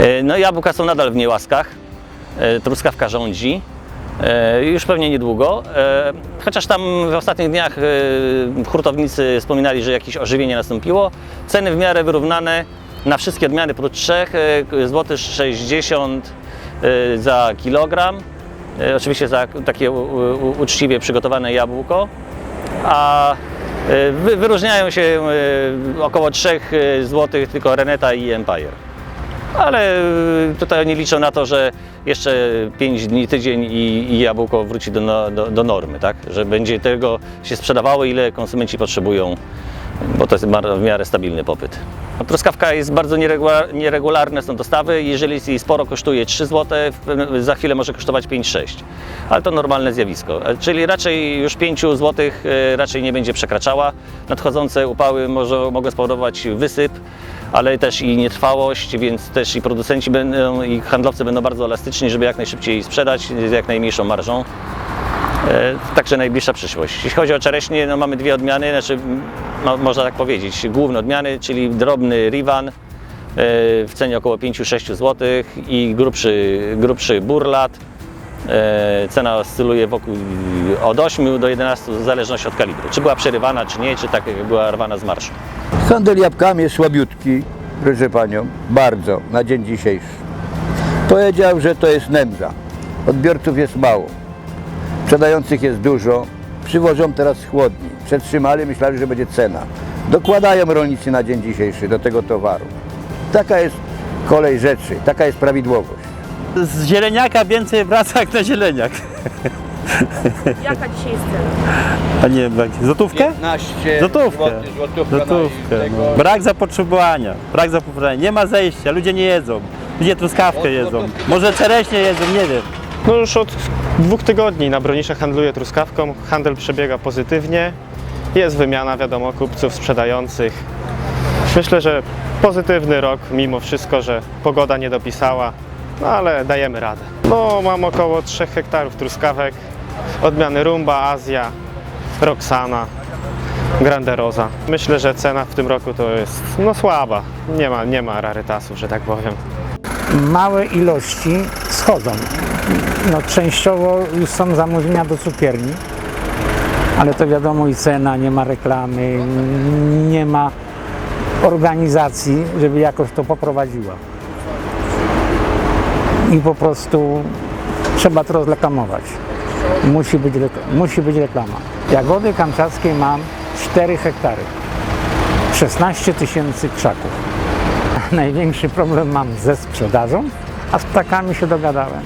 E, No jabłka są nadal w niełaskach. E, Truskawka rządzi. E, Już pewnie niedługo. Chociaż tam w ostatnich dniach hurtownicy wspominali, że jakieś ożywienie nastąpiło. Ceny w miarę wyrównane na wszystkie odmiany prócz trzech. e, Złoty 60 e, za kilogram. Oczywiście za takie uczciwie przygotowane jabłko. A wy- wyróżniają się około 3 zł tylko Reneta i Empire. Ale y, tutaj oni liczą na to, że jeszcze 5 dni, tydzień i, i jabłko wróci do, no- do, do normy, tak? Że będzie tego się sprzedawało, ile konsumenci potrzebują, bo to jest w miarę stabilny popyt. Truskawka jest bardzo nieregula- nieregularne są dostawy. Jeżeli sporo kosztuje 3 zł, za chwilę może kosztować 5-6. Ale to normalne zjawisko. E, Czyli raczej już 5 zł raczej nie będzie przekraczała. Nadchodzące upały może, mogą spowodować wysyp ale też i nietrwałość, więc też i producenci będą, i handlowcy będą bardzo elastyczni, żeby jak najszybciej sprzedać z jak najmniejszą marżą. E, Także najbliższa przyszłość. Jeśli chodzi o czereśnie, no mamy dwie odmiany, znaczy no, można tak powiedzieć, główne odmiany, czyli drobny Rivan e, w cenie około 5-6 zł i grubszy, grubszy Burlat. E, Cena oscyluje wokół od 8 do 11 w zależności od kalibru. Czy była przerywana, czy nie, czy tak jak była rwana z marszu. Handel jabłkami jest słabiutki, proszę panią, bardzo na dzień dzisiejszy. Powiedział, że to jest nędza. Odbiorców jest mało. Sprzedających jest dużo. Przywożą teraz chłodni. Przetrzymali, myśleli, że będzie cena. Dokładają rolnicy na dzień dzisiejszy do tego towaru. Taka jest kolej rzeczy, taka jest prawidłowość. Z zieleniaka więcej wraca jak na zieleniak. Jaka dzisiaj jest cena? A nie jak- złotówkę? 15 Złotówkę. złotych, złotówka Złotówkę. No. Brak zapotrzebowania, brak zapotrzebowania. Nie ma zejścia, ludzie nie jedzą. Ludzie truskawkę jedzą. Może czereśnie jedzą, nie wiem. No już od dwóch tygodni na Bronisze handluję truskawką. Handel przebiega pozytywnie. Jest wymiana, wiadomo, kupców, sprzedających. Myślę, że pozytywny rok, mimo wszystko, że pogoda nie dopisała, no ale dajemy radę. No mam około 3 hektarów truskawek, odmiany Rumba, Azja, Roxana, Grande Rosa. Myślę, że cena w tym roku to jest no słaba. Nie ma, nie ma rarytasów, że tak powiem. małe ilości schodzą. No, częściowo już są zamówienia do cukierni, ale to wiadomo i cena, nie ma reklamy, nie ma organizacji, żeby jakoś to poprowadziła. I po prostu trzeba to rozreklamować. Musi być, musi być reklama. Jagody kamczackie mam 4 hektary, 16 tysięcy krzaków. Największy problem mam ze sprzedażą, a z ptakami się dogadałem.